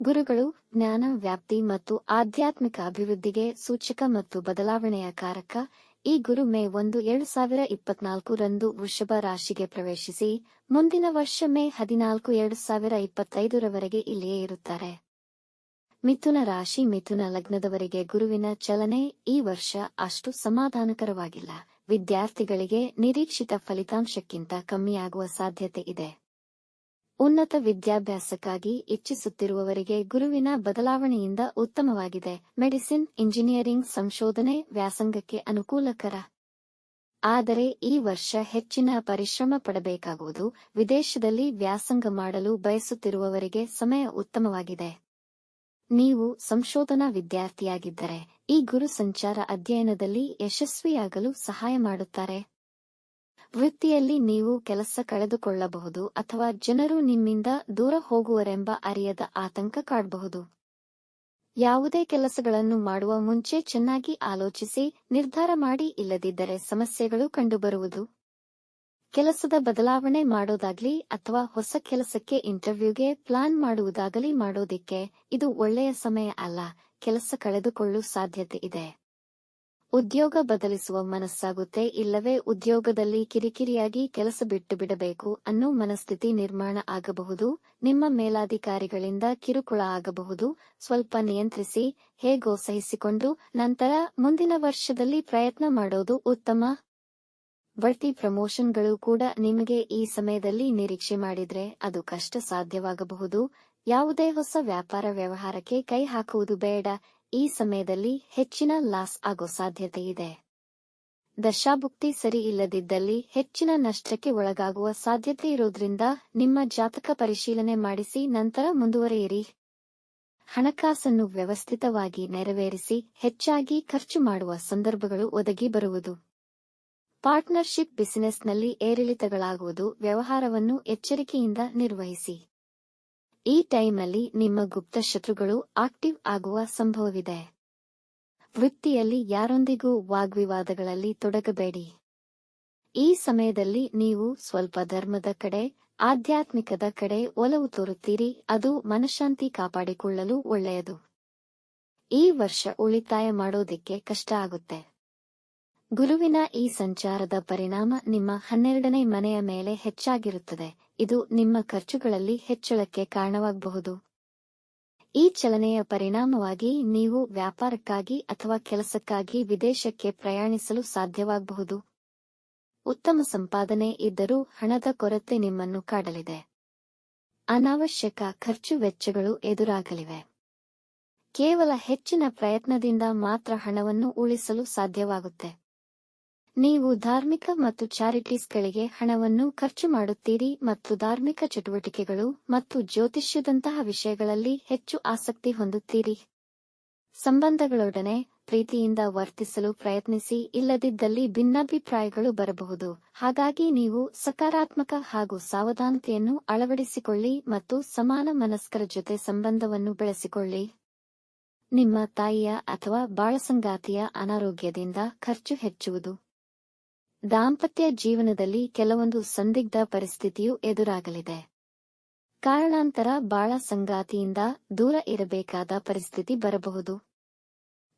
ಗುರುಗಳು, ಜ್ಞಾನ, ವ್ಯಾಪ್ತಿ ಮತ್ತು ಆಧ್ಯಾತ್ಮಿಕ ಅಭಿವೃದ್ಧಿಗೆ ಸೂಚಕ ಮತ್ತು ಬದಲಾವಣೆಯ ಕಾರಕ, ಈ ಗುರು ಮೇ ಒಂದು ಎರಡು ಸಾವಿರ ಇಪ್ಪತ್ನಾಲ್ಕು ರಂದು ವೃಷಭ ರಾಶಿಗೆ ಪ್ರವೇಶಿಸಿ, ಮುಂದಿನ ವರ್ಷ ಮೇ ಹದಿನಾಲ್ಕು ಎರಡು ಸಾವಿರ ಇಪ್ಪತ್ತೈದರವರೆಗೆ ಇಲ್ಲಿಯೇ ಇರುತ್ತಾರೆ. ಮಿಥುನ ರಾಶಿ, ಮಿಥುನ ಲಗ್ನದವರಿಗೆ ಗುರುವಿನ ಚಲನೆ ಈ ವರ್ಷ ಅಷ್ಟು ಸಮಾಧಾನಕರವಾಗಿಲ್ಲ. ವಿದ್ಯಾರ್ಥಿಗಳಿಗೆ ನಿರೀಕ್ಷಿತ ಫಲಿತಾಂಶಕ್ಕಿಂತ ಕಮ್ಮಿಯಾಗುವ ಸಾಧ್ಯತೆ ಇದೆ. ಉನ್ನತ ವಿದ್ಯಾಭ್ಯಾಸಕ್ಕಾಗಿ ಇಚ್ಛಿಸುತ್ತಿರುವವರಿಗೆ ಗುರುವಿನ ಬದಲಾವಣೆಯಿಂದ ಉತ್ತಮವಾಗಿದೆ. ಮೆಡಿಸಿನ್ ಇಂಜಿನಿಯರಿಂಗ್ ಸಂಶೋಧನೆ ವ್ಯಾಸಂಗಕ್ಕೆ ಅನುಕೂಲಕರ. ಆದರೆ ಈ ವರ್ಷ ಹೆಚ್ಚಿನ ಪರಿಶ್ರಮ ಪಡಬೇಕಾಗುವುದು. ವಿದೇಶದಲ್ಲಿ ವ್ಯಾಸಂಗ ಮಾಡಲು ಬಯಸುತ್ತಿರುವವರಿಗೆ ಸಮಯ ಉತ್ತಮವಾಗಿದೆ. ನೀವು ಸಂಶೋಧನಾ ವಿದ್ಯಾರ್ಥಿಯಾಗಿದ್ದರೆ ಈ ಗುರು ಸಂಚಾರ ಅಧ್ಯಯನದಲ್ಲಿ ಯಶಸ್ವಿಯಾಗಲು ಸಹಾಯ ಮಾಡುತ್ತಾರೆ. ವೃತ್ತಿಯಲ್ಲಿ ನೀವು ಕೆಲಸ ಕಳೆದುಕೊಳ್ಳಬಹುದು ಅಥವಾ ಜನರು ನಿಮ್ಮಿಂದ ದೂರ ಹೋಗುವರೆಂಬ ಅರಿಯದ ಆತಂಕ ಕಾಡಬಹುದು. ಯಾವುದೇ ಕೆಲಸಗಳನ್ನು ಮಾಡುವ ಮುಂಚೆ ಚೆನ್ನಾಗಿ ಆಲೋಚಿಸಿ, ನಿರ್ಧಾರ ಮಾಡಿ ಇಲ್ಲದಿದ್ದರೆ ಸಮಸ್ಯೆಗಳು ಕಂಡುಬರುವುದು. ಕೆಲಸದ ಬದಲಾವಣೆ ಮಾಡೋದಾಗ್ಲಿ ಅಥವಾ ಹೊಸ ಕೆಲಸಕ್ಕೆ ಇಂಟರ್ವ್ಯೂಗೆ ಪ್ಲಾನ್ ಮಾಡುವುದಾಗಲಿ ಮಾಡೋದಿಕ್ಕೆ ಇದು ಒಳ್ಳೆಯ ಸಮಯ ಅಲ್ಲ, ಕೆಲಸ ಕಳೆದುಕೊಳ್ಳುವ ಸಾಧ್ಯತೆ ಇದೆ. ಉದ್ಯೋಗ ಬದಲಿಸುವ ಮನಸ್ಸಾಗುತ್ತೆ, ಇಲ್ಲವೇ ಉದ್ಯೋಗದಲ್ಲಿ ಕಿರಿಕಿರಿಯಾಗಿ ಕೆಲಸ ಬಿಟ್ಟು ಬಿಡಬೇಕು ಅನ್ನೋ ಮನಸ್ಥಿತಿ ನಿರ್ಮಾಣ ಆಗಬಹುದು. ನಿಮ್ಮ ಮೇಲಾಧಿಕಾರಿಗಳಿಂದ ಕಿರುಕುಳ ಆಗಬಹುದು. ಸ್ವಲ್ಪ ನಿಯಂತ್ರಿಸಿ, ಹೇಗೋ ಸಹಿಸಿಕೊಂಡು, ನಂತರ ಮುಂದಿನ ವರ್ಷದಲ್ಲಿ ಪ್ರಯತ್ನ ಮಾಡೋದು ಉತ್ತಮ. ಬಡ್ತಿ ಪ್ರಮೋಷನ್ಗಳು ಕೂಡ ನಿಮಗೆ ಈ ಸಮಯದಲ್ಲಿ ನಿರೀಕ್ಷೆ ಮಾಡಿದ್ರೆ ಅದು ಕಷ್ಟ ಸಾಧ್ಯವಾಗಬಹುದು ಯಾವುದೇ ಹೊಸ ವ್ಯಾಪಾರ ವ್ಯವಹಾರಕ್ಕೆ ಕೈ ಹಾಕುವುದು ಬೇಡ. ಈ ಸಮಯದಲ್ಲಿ ಹೆಚ್ಚಿನ ಲಾಸ್ ಆಗೋ ಸಾಧ್ಯತೆ ಇದೆ ದಶಾಭುಕ್ತಿ ಸರಿ ಇಲ್ಲದಿದ್ದಲ್ಲಿ ಹೆಚ್ಚಿನ ನಷ್ಟಕ್ಕೆ ಒಳಗಾಗುವ ಸಾಧ್ಯತೆ ಇರೋದ್ರಿಂದ ನಿಮ್ಮ ಜಾತಕ ಪರಿಶೀಲನೆ ಮಾಡಿಸಿ ನಂತರ ಮುಂದುವರೆಯಿರಿ. ಹಣಕಾಸನ್ನು ವ್ಯವಸ್ಥಿತವಾಗಿ ನೆರವೇರಿಸಿ ಹೆಚ್ಚಾಗಿ ಖರ್ಚು ಮಾಡುವ ಸಂದರ್ಭಗಳು ಒದಗಿ ಬರುವುದು. ಪಾರ್ಟ್ನರ್ಶಿಪ್ ಬಿಸಿನೆಸ್ನಲ್ಲಿ ಏರಿಳಿತಗಳಾಗುವುದು ವ್ಯವಹಾರವನ್ನು ಎಚ್ಚರಿಕೆಯಿಂದ ನಿರ್ವಹಿಸಿ. ಈ ಟೈಮ್ನಲ್ಲಿ ನಿಮ್ಮ ಗುಪ್ತ ಶತ್ರುಗಳು ಆಕ್ಟಿವ್ ಆಗುವ ಸಂಭವವಿದೆ. ವೃತ್ತಿಯಲ್ಲಿ ಯಾರೊಂದಿಗೂ ವಾಗ್ವಿವಾದಗಳಲ್ಲಿ ತೊಡಗಬೇಡಿ. ಈ ಸಮಯದಲ್ಲಿ ನೀವು ಸ್ವಲ್ಪ ಧರ್ಮದ ಕಡೆ, ಆಧ್ಯಾತ್ಮಿಕದ ಕಡೆ ಒಲವು ತೋರುತ್ತೀರಿ, ಅದು ಮನಶಾಂತಿ ಕಾಪಾಡಿಕೊಳ್ಳಲು ಒಳ್ಳೆಯದು. ಈ ವರ್ಷ ಉಳಿತಾಯ ಮಾಡೋದಿಕ್ಕೆ ಕಷ್ಟ ಆಗುತ್ತೆ. ಗುರುವಿನ ಈ ಸಂಚಾರದ ಪರಿಣಾಮ ನಿಮ್ಮ ಹನ್ನೆರಡನೇ ಮನೆಯ ಮೇಲೆ ಹೆಚ್ಚಾಗಿರುತ್ತದೆ. ಇದು ನಿಮ್ಮ ಖರ್ಚುಗಳಲ್ಲಿ ಹೆಚ್ಚಳಕ್ಕೆ ಕಾರಣವಾಗಬಹುದು. ಈ ಚಲನೆಯ ಪರಿಣಾಮವಾಗಿ ನೀವು ವ್ಯಾಪಾರಕ್ಕಾಗಿ ಅಥವಾ ಕೆಲಸಕ್ಕಾಗಿ ವಿದೇಶಕ್ಕೆ ಪ್ರಯಾಣಿಸಲು ಸಾಧ್ಯವಾಗಬಹುದು. ಉತ್ತಮ ಸಂಪಾದನೆ ಇದ್ದರೂ ಹಣದ ಕೊರತೆ ನಿಮ್ಮನ್ನು ಕಾಡಲಿದೆ. ಅನಾವಶ್ಯಕ ಖರ್ಚು ವೆಚ್ಚಗಳು ಎದುರಾಗಲಿವೆ. ಕೇವಲ ಹೆಚ್ಚಿನ ಪ್ರಯತ್ನದಿಂದ ಮಾತ್ರ ಹಣವನ್ನು ಉಳಿಸಲು ಸಾಧ್ಯವಾಗುತ್ತೆ. ನೀವು ಧಾರ್ಮಿಕ ಮತ್ತು ಚಾರಿಟೀಸ್ಗಳಿಗೆ ಹಣವನ್ನು ಖರ್ಚು ಮಾಡುತ್ತೀರಿ ಮತ್ತು ಧಾರ್ಮಿಕ ಚಟುವಟಿಕೆಗಳು ಮತ್ತು ಜ್ಯೋತಿಷ್ಯದಂತಹ ವಿಷಯಗಳಲ್ಲಿ ಹೆಚ್ಚು ಆಸಕ್ತಿ ಹೊಂದುತ್ತೀರಿ. ಸಂಬಂಧಗಳೊಡನೆ ಪ್ರೀತಿಯಿಂದ ವರ್ತಿಸಲು ಪ್ರಯತ್ನಿಸಿ ಇಲ್ಲದಿದ್ದಲ್ಲಿ ಭಿನ್ನಾಭಿಪ್ರಾಯಗಳು ಬರಬಹುದು. ಹಾಗಾಗಿ ನೀವು ಸಕಾರಾತ್ಮಕ ಹಾಗೂ ಸಾವಧಾನತೆಯನ್ನು ಅಳವಡಿಸಿಕೊಳ್ಳಿ ಮತ್ತು ಸಮಾನ ಮನಸ್ಕರ ಜೊತೆ ಸಂಬಂಧವನ್ನು ಬೆಳೆಸಿಕೊಳ್ಳಿ. ನಿಮ್ಮ ತಾಯಿಯ ಅಥವಾ ಬಾಳಸಂಗಾತಿಯ ಅನಾರೋಗ್ಯದಿಂದ ಖರ್ಚು ಹೆಚ್ಚುವುದು. ದಾಂಪತ್ಯ ಜೀವನದಲ್ಲಿ ಕೆಲವೊಂದು ಸಂದಿಗ್ಧ ಪರಿಸ್ಥಿತಿಯು ಎದುರಾಗಲಿದೆ. ಕಾರಣಾಂತರ ಬಾಳ ಸಂಗಾತಿಯಿಂದ ದೂರ ಇರಬೇಕಾದ ಪರಿಸ್ಥಿತಿ ಬರಬಹುದು.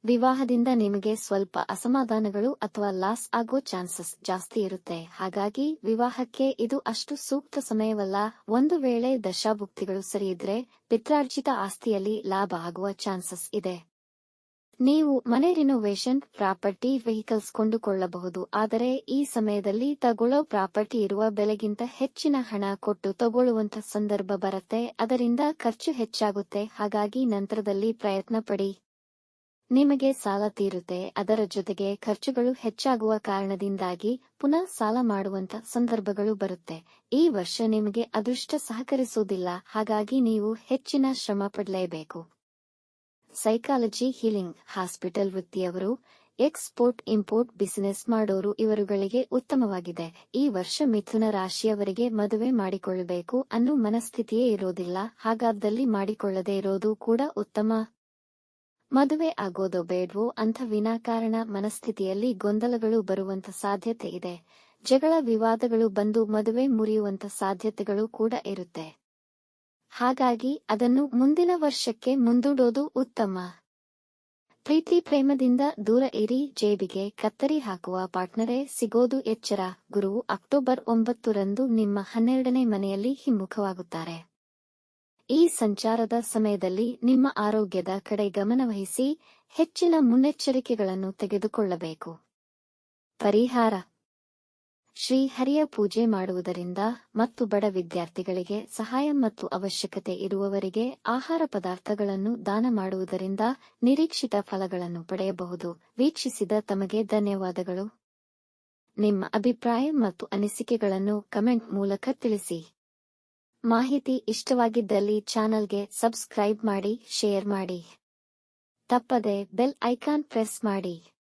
ವಿವಾಹದಿಂದ ನಿಮಗೆ ಸ್ವಲ್ಪ ಅಸಮಾಧಾನಗಳು ಅಥವಾ ಲಾಸ್ ಆಗೋ ಚಾನ್ಸಸ್ ಜಾಸ್ತಿ ಇರುತ್ತೆ. ಹಾಗಾಗಿ ವಿವಾಹಕ್ಕೆ ಇದು ಅಷ್ಟು ಸೂಕ್ತ ಸಮಯವಲ್ಲ. ಒಂದು ವೇಳೆ ದಶಾಭುಕ್ತಿಗಳು ಸರಿಯಿದ್ರೆ, ಪಿತ್ರಾರ್ಜಿತ ಆಸ್ತಿಯಲ್ಲಿ ಲಾಭ ಆಗುವ ಚಾನ್ಸಸ್ ಇದೆ. ನೀವು ಮನೆ ರಿನೋವೇಷನ್ ಪ್ರಾಪರ್ಟಿ ವೆಹಿಕಲ್ಸ್ ಕೊಂಡುಕೊಳ್ಳಬಹುದು, ಆದರೆ ಈ ಸಮಯದಲ್ಲಿ ತಗೊಳ್ಳೋ ಪ್ರಾಪರ್ಟಿ ಇರುವ ಬೆಲೆಗಿಂತ ಹೆಚ್ಚಿನ ಹಣ ಕೊಟ್ಟು ತಗೊಳ್ಳುವಂತ ಸಂದರ್ಭ ಬರುತ್ತೆ, ಅದರಿಂದ ಖರ್ಚು ಹೆಚ್ಚಾಗುತ್ತೆ, ಹಾಗಾಗಿ ನಂತರದಲ್ಲಿ ಪ್ರಯತ್ನ ಪಡಿ. ನಿಮಗೆ ಸಾಲ ತೀರುತ್ತೆ, ಅದರ ಜೊತೆಗೆ ಖರ್ಚುಗಳು ಹೆಚ್ಚಾಗುವ ಕಾರಣದಿಂದಾಗಿ ಪುನಃ ಸಾಲ ಮಾಡುವಂತ ಸಂದರ್ಭಗಳು ಬರುತ್ತೆ. ಈ ವರ್ಷ ನಿಮಗೆ ಅದೃಷ್ಟ ಸಹಕರಿಸುವುದಿಲ್ಲ, ಹಾಗಾಗಿ ನೀವು ಹೆಚ್ಚಿನ ಶ್ರಮ ಪಡಲೇಬೇಕು. ಸೈಕಾಲಜಿ ಹೀಲಿಂಗ್ ಹಾಸ್ಪಿಟಲ್ ವೃತ್ತಿಯವರು ಎಕ್ಸ್ಪೋರ್ಟ್ ಇಂಪೋರ್ಟ್ ಬಿಸಿನೆಸ್ ಮಾಡೋರು ಇವರುಗಳಿಗೆ ಉತ್ತಮವಾಗಿದೆ. ಈ ವರ್ಷ ಮಿಥುನ ರಾಶಿಯವರಿಗೆ ಮದುವೆ ಮಾಡಿಕೊಳ್ಳಬೇಕು ಅನ್ನೋ ಮನಸ್ಥಿತಿಯೇ ಇರೋದಿಲ್ಲ. ಹಾಗಾದಲ್ಲಿ ಮಾಡಿಕೊಳ್ಳದೆ ಇರೋದು ಕೂಡ ಉತ್ತಮ. ಮದುವೆ ಆಗೋದೋ ಬೇಡವೋ ಅಂತ ವಿನಾಕಾರಣ ಮನಸ್ಥಿತಿಯಲ್ಲಿ ಗೊಂದಲಗಳು ಬರುವಂತ ಸಾಧ್ಯತೆ ಇದೆ. ಜಗಳ ವಿವಾದಗಳು ಬಂದು ಮದುವೆ ಮುರಿಯುವಂತ ಸಾಧ್ಯತೆಗಳು ಕೂಡ ಇರುತ್ತೆ. ಹಾಗಾಗಿ ಅದನ್ನು ಮುಂದಿನ ವರ್ಷಕ್ಕೆ ಮುಂದೂಡೋದು ಉತ್ತಮ. ಪ್ರೀತಿ ಪ್ರೇಮದಿಂದ ದೂರ ಇರಿ, ಜೇಬಿಗೆ ಕತ್ತರಿ ಹಾಕುವ ಪಾರ್ಟ್ನರೇ ಸಿಗೋದು ಎಚ್ಚರ. ಗುರು ಅಕ್ಟೋಬರ್ ಒಂಬತ್ತರಂದು ನಿಮ್ಮ ಹನ್ನೆರಡನೇ ಮನೆಯಲ್ಲಿ ಹಿಮ್ಮುಖವಾಗುತ್ತಾರೆ. ಈ ಸಂಚಾರದ ಸಮಯದಲ್ಲಿ ನಿಮ್ಮ ಆರೋಗ್ಯದ ಕಡೆ ಗಮನವಹಿಸಿ ಹೆಚ್ಚಿನ ಮುನ್ನೆಚ್ಚರಿಕೆಗಳನ್ನು ತೆಗೆದುಕೊಳ್ಳಬೇಕು. ಪರಿಹಾರ. ಶ್ರೀ ಹರಿಯ ಪೂಜೆ ಮಾಡುವುದರಿಂದ ಮತ್ತು ಬಡ ವಿದ್ಯಾರ್ಥಿಗಳಿಗೆ ಸಹಾಯ ಮತ್ತು ಅವಶ್ಯಕತೆ ಇರುವವರಿಗೆ ಆಹಾರ ಪದಾರ್ಥಗಳನ್ನು ದಾನ ಮಾಡುವುದರಿಂದ ನಿರೀಕ್ಷಿತ ಫಲಗಳನ್ನು ಪಡೆಯಬಹುದು. ವೀಕ್ಷಿಸಿದ ತಮಗೆ ಧನ್ಯವಾದಗಳು. ನಿಮ್ಮ ಅಭಿಪ್ರಾಯ ಮತ್ತು ಅನಿಸಿಕೆಗಳನ್ನು ಕಮೆಂಟ್ ಮೂಲಕ ತಿಳಿಸಿ. ಮಾಹಿತಿ ಇಷ್ಟವಾಗಿದ್ದಲ್ಲಿ ಚಾನಲ್ಗೆ ಸಬ್ಸ್ಕ್ರೈಬ್ ಮಾಡಿ, ಶೇರ್ ಮಾಡಿ. ತಪ್ಪದೆ ಬೆಲ್ ಐಕಾನ್ ಪ್ರೆಸ್ ಮಾಡಿ.